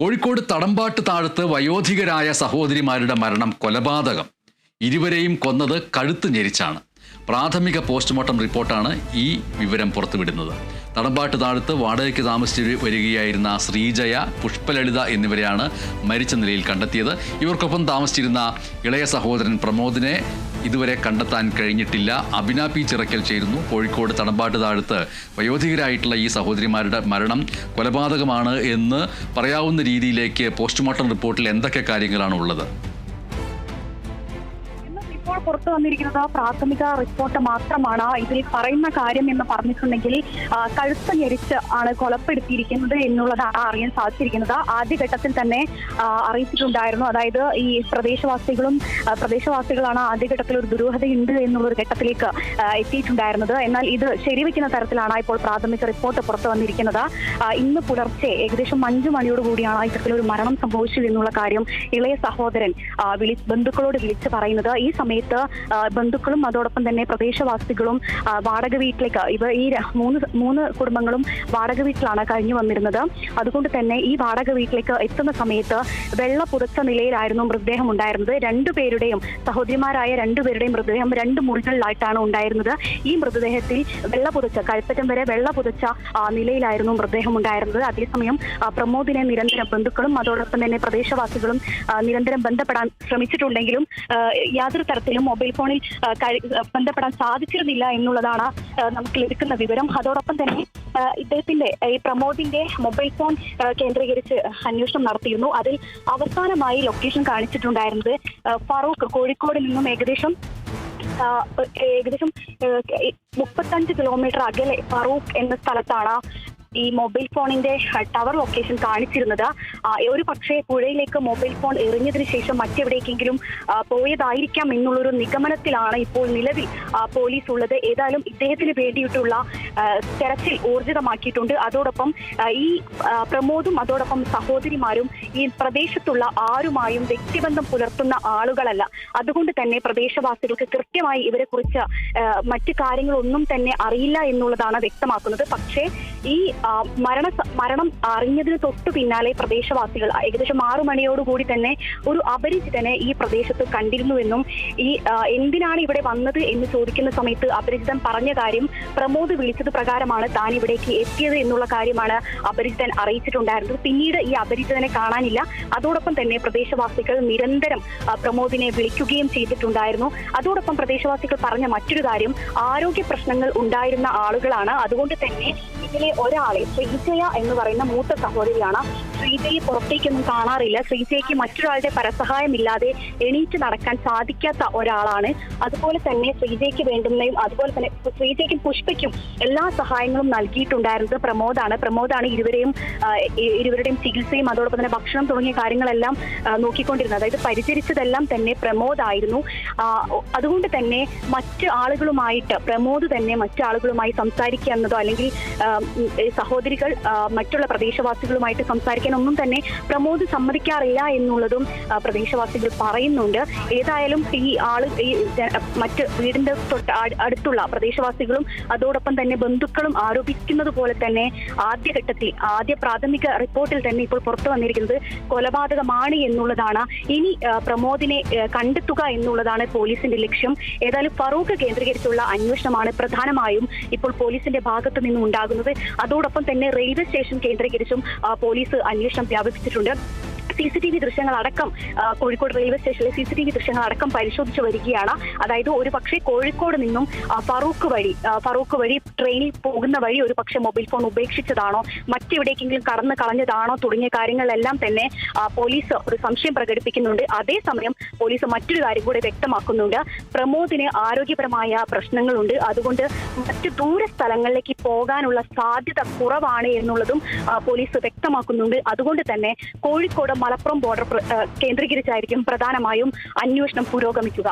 കോഴിക്കോട് തടമ്പാട്ട് താഴത്ത് വയോധികരായ സഹോദരിമാരുടെ മരണം കൊലപാതകം. ഇരുവരെയും കൊന്നത് കഴുത്ത് ഞെരിച്ചാണ്. പ്രാഥമിക പോസ്റ്റ്മോർട്ടം റിപ്പോർട്ടാണ് ഈ വിവരം പുറത്തുവിടുന്നത്. തടമ്പാട്ട് താഴത്ത് വാടകയ്ക്ക് താമസിച്ച് വരികയായിരുന്ന ശ്രീജയ പുഷ്പലളിത എന്നിവരെയാണ് മരിച്ച നിലയിൽ കണ്ടെത്തിയത്. ഇവർക്കൊപ്പം താമസിച്ചിരുന്ന ഇളയ സഹോദരൻ പ്രമോദിനെ ഇതുവരെ കണ്ടെത്താൻ കഴിഞ്ഞിട്ടില്ല. അഭിന പി ചിറക്കൽ ചേരുന്നു. കോഴിക്കോട് തടമ്പാട്ട് താഴത്ത് വയോധികരായിട്ടുള്ള ഈ സഹോദരിമാരുടെ മരണം കൊലപാതകമാണ് എന്ന് പറയാവുന്ന രീതിയിലേക്ക് പോസ്റ്റ്മോർട്ടം റിപ്പോർട്ടിൽ എന്തൊക്കെ കാര്യങ്ങളാണ് ഉള്ളത്? ഇപ്പോൾ പുറത്തു വന്നിരിക്കുന്നത് പ്രാഥമിക റിപ്പോർട്ട് മാത്രമാണ്. ഇതിൽ പറയുന്ന കാര്യം എന്ന് പറഞ്ഞിട്ടുണ്ടെങ്കിൽ കഴുത്ത് ഞെരിച്ച് ആണ് കൊലപ്പെടുത്തിയിരിക്കുന്നത് എന്നുള്ളതാണ് അറിയാൻ സാധിച്ചിരിക്കുന്നത്. ആദ്യഘട്ടത്തിൽ തന്നെ അറിയിച്ചിട്ടുണ്ടായിരുന്നു. അതായത് ഈ പ്രദേശവാസികളും പ്രദേശവാസികളാണ് ആദ്യഘട്ടത്തിൽ ഒരു ദുരൂഹതയുണ്ട് എന്നുള്ള ഒരു ഘട്ടത്തിലേക്ക് എത്തിയിട്ടുണ്ടായിരുന്നത്. എന്നാൽ ഇത് ശരിവെക്കുന്ന തരത്തിലാണ് ഇപ്പോൾ പ്രാഥമിക റിപ്പോർട്ട് പുറത്തു വന്നിരിക്കുന്നത്. ഇന്ന് പുലർച്ചെ ഏകദേശം അഞ്ചു മണിയോട് കൂടിയാണ് ഇത്തരത്തിലൊരു മരണം സംഭവിച്ചു എന്നുള്ള കാര്യം ഇളയ സഹോദരൻ വിളി ബന്ധുക്കളോട് വിളിച്ച് പറയുന്നത്. ഈ സമയത്ത് ആ, ബന്ധുക്കളും അതോടൊപ്പം തന്നെ പ്രദേശവാസികളും വാടക വീട്ടിലേക്ക് ഇവ ഈ മൂന്ന് മൂന്ന് കുടുംബങ്ങളും വാടക വീട്ടിലാണ് കഴിഞ്ഞു വന്നിരുന്നത്. അതുകൊണ്ട് തന്നെ ഈ വാടക വീട്ടിലേക്ക് എത്തുന്ന സമയത്ത് വെള്ള പുതച്ച നിലയിലായിരുന്നു മൃതദേഹം ഉണ്ടായിരുന്നത്. രണ്ടുപേരുടെയും സഹോദരിമാരായ രണ്ടുപേരുടെയും മൃതദേഹം രണ്ട് മുറികളിലായിട്ടാണ് ഉണ്ടായിരുന്നത്. ഈ മൃതദേഹത്തിൽ വെള്ള പുതച്ച വരെ വെള്ള പുതച്ച നിലയിലായിരുന്നു മൃതദേഹം ഉണ്ടായിരുന്നത്. അതേസമയം പ്രമോദിനെ നിരന്തരം ബന്ധുക്കളും അതോടൊപ്പം തന്നെ പ്രദേശവാസികളും നിരന്തരം ബന്ധപ്പെടാൻ ശ്രമിച്ചിട്ടുണ്ടെങ്കിലും യാതൊരു യാതൊരു തരത്തിലും മൊബൈൽ ഫോണിൽ ബന്ധപ്പെടാൻ സാധിച്ചിരുന്നില്ല എന്നുള്ളതാണ് നമുക്ക് ലഭിക്കുന്ന വിവരം. അതോടൊപ്പം തന്നെ ഇദ്ദേഹത്തിന്റെ ഈ പ്രമോദിന്റെ മൊബൈൽ ഫോൺ കേന്ദ്രീകരിച്ച് അന്വേഷണം നടത്തിയിരുന്നു. അതിൽ അവസാനമായി ലൊക്കേഷൻ കാണിച്ചിട്ടുണ്ടായിരുന്നത് ഫറൂഖ് കോഴിക്കോട് നിന്നും ഏകദേശം ഏകദേശം മുപ്പത്തഞ്ച് കിലോമീറ്റർ അകലെ ഫറൂഖ് എന്ന സ്ഥലത്താണ് ഈ മൊബൈൽ ഫോണിന്റെ ടവർ ലൊക്കേഷൻ കാണിച്ചിരുന്നത്. ഒരു പക്ഷേ പുഴയിലേക്ക് മൊബൈൽ ഫോൺ എറിഞ്ഞതിന് ശേഷം മറ്റെവിടേക്കെങ്കിലും പോയതായിരിക്കാം എന്നുള്ളൊരു നിഗമനത്തിലാണ് ഇപ്പോൾ നിലവിൽ പോലീസ് ഉള്ളത് ഏതായാലും ഇദ്ദേഹത്തിന് വേണ്ടിയിട്ടുള്ള തെരച്ചിൽ ഊർജിതമാക്കിയിട്ടുണ്ട്. അതോടൊപ്പം ഈ പ്രമോദും അതോടൊപ്പം സഹോദരിമാരും ഈ പ്രദേശത്തുള്ള ആരുമായും വ്യക്തിബന്ധം പുലർത്തുന്ന ആളുകളല്ല. അതുകൊണ്ട് തന്നെ പ്രദേശവാസികൾക്ക് കൃത്യമായി ഇവരെ കുറിച്ച് മറ്റു കാര്യങ്ങളൊന്നും തന്നെ അറിയില്ല എന്നുള്ളതാണ് വ്യക്തമാക്കുന്നത്. പക്ഷേ ഈ മരണ മരണം അറിഞ്ഞതിന് തൊട്ടു പിന്നാലെ പ്രദേശവാസികൾ ഏകദേശം ആറു മണിയോടുകൂടി തന്നെ ഒരു അപരിചിതനെ ഈ പ്രദേശത്ത് കണ്ടിരുന്നുവെന്നും ഈ എന്തിനാണ് ഇവിടെ വന്നത് എന്ന് ചോദിക്കുന്ന സമയത്ത് അപരിചിതൻ പറഞ്ഞ കാര്യം പ്രമോദ് വിളിച്ചത് പ്രകാരമാണ് താൻ ഇവിടേക്ക് എത്തിയത് എന്നുള്ള കാര്യമാണ് അപരിചിതൻ അറിയിച്ചിട്ടുണ്ടായിരുന്നത്. പിന്നീട് ഈ അപരിചിതനെ കാണാനില്ല. അതോടൊപ്പം തന്നെ പ്രദേശവാസികൾ നിരന്തരം പ്രമോദിനെ വിളിക്കുകയും ചെയ്തിട്ടുണ്ടായിരുന്നു. അതോടൊപ്പം പ്രദേശവാസികൾ പറഞ്ഞ മറ്റൊരു കാര്യം ആരോഗ്യ പ്രശ്നങ്ങൾ ഉണ്ടായിരുന്ന ആളുകളാണ്. അതുകൊണ്ട് തന്നെ ഇതിലെ ഒരാളെ ശ്രീജയ എന്ന് പറയുന്ന മൂത്ത സഹോദരിയാണ്. ശ്രീജയെ പുറത്തേക്കൊന്നും കാണാറില്ല. ശ്രീജയ്ക്ക് മറ്റൊരാളുടെ പരസഹായമില്ലാതെ എണീറ്റ് നടക്കാൻ സാധിക്കാത്ത ഒരാളാണ്. അതുപോലെ തന്നെ ശ്രീജയ്ക്ക് വേണ്ടുന്നതും അതുപോലെ തന്നെ ശ്രീജയ്ക്കും പുഷ്പയ്ക്കും എല്ലാ സഹായങ്ങളും നൽകിയിട്ടുണ്ടായിരുന്നത് പ്രമോദാണ്. പ്രമോദാണ് ഇരുവരെയും ഇരുവരുടെയും ചികിത്സയും അതോടൊപ്പം തന്നെ ഭക്ഷണം തുടങ്ങിയ കാര്യങ്ങളെല്ലാം നോക്കിക്കൊണ്ടിരുന്നത്. അതായത് പരിചരിച്ചതെല്ലാം തന്നെ പ്രമോദായിരുന്നു. അതുകൊണ്ട് തന്നെ മറ്റ് ആളുകളുമായിട്ട് പ്രമോദ് തന്നെ മറ്റു ആളുകളുമായി സംസാരിക്കുക എന്നതോ അല്ലെങ്കിൽ സഹോദരികൾ മറ്റുള്ള പ്രദേശവാസികളുമായിട്ട് സംസാരിക്കാൻ ഒന്നും തന്നെ പ്രമോദ് സമ്മതിക്കാറില്ല എന്നുള്ളതും പ്രദേശവാസികൾ പറയുന്നുണ്ട്. ഏതായാലും ഈ ആൾ ഈ മറ്റ് വീടിന്റെ തൊട്ട് അടുത്തുള്ള പ്രദേശവാസികളും അതോടൊപ്പം തന്നെ ബന്ധുക്കളും ആരോപിക്കുന്നത് പോലെ തന്നെ ആദ്യഘട്ടത്തിൽ ആദ്യ പ്രാഥമിക റിപ്പോർട്ടിൽ തന്നെ ഇപ്പോൾ പുറത്തു വന്നിരിക്കുന്നത് കൊലപാതകമാണ് എന്നുള്ളതാണ്. ഇനി പ്രമോദിനെ കണ്ടെത്തുക എന്നുള്ളതാണ് പോലീസിന്റെ ലക്ഷ്യം. ഏതായാലും ഫറൂഖ് കേന്ദ്രീകരിച്ചുള്ള അന്വേഷണമാണ് പ്രധാനമായും ഇപ്പോൾ പോലീസിന്റെ ഭാഗത്തു നിന്നും ഉണ്ടാകുന്നത് അതോടൊപ്പം തന്നെ റെയിൽവേ സ്റ്റേഷൻ കേന്ദ്രീകരിച്ചും പോലീസ് അന്വേഷണം വ്യാപിപ്പിച്ചിട്ടുണ്ട്. സി സി ടി വി ദൃശ്യങ്ങൾ അടക്കം കോഴിക്കോട് റെയിൽവേ സ്റ്റേഷനിലെ സി സി ടി വി ദൃശ്യങ്ങൾ അടക്കം പരിശോധിച്ചു വരികയാണ്. അതായത് ഒരു പക്ഷേ കോഴിക്കോട് നിന്നും ഫറൂഖ് വഴി ഫറൂഖ് വഴി ട്രെയിനിൽ പോകുന്ന വഴി ഒരു പക്ഷേ മൊബൈൽ ഫോൺ ഉപേക്ഷിച്ചതാണോ മറ്റെവിടേക്കെങ്കിലും കടന്നു കളഞ്ഞതാണോ തുടങ്ങിയ കാര്യങ്ങളെല്ലാം തന്നെ പോലീസ് ഒരു സംശയം പ്രകടിപ്പിക്കുന്നുണ്ട്. അതേസമയം പോലീസ് മറ്റൊരു കാര്യം കൂടെ വ്യക്തമാക്കുന്നുണ്ട്. പ്രമോദിന് ആരോഗ്യപരമായ പ്രശ്നങ്ങളുണ്ട്. അതുകൊണ്ട് മറ്റ് ദൂര സ്ഥലങ്ങളിലേക്ക് പോകാനുള്ള സാധ്യത കുറവാണ് എന്നുള്ളതും പോലീസ് വ്യക്തമാക്കുന്നുണ്ട്. അതുകൊണ്ട് തന്നെ കോഴിക്കോട് മലപ്പുറം ബോർഡർ കേന്ദ്രീകരിച്ചായിരിക്കും പ്രധാനമായും അന്വേഷണം പുരോഗമിക്കുക.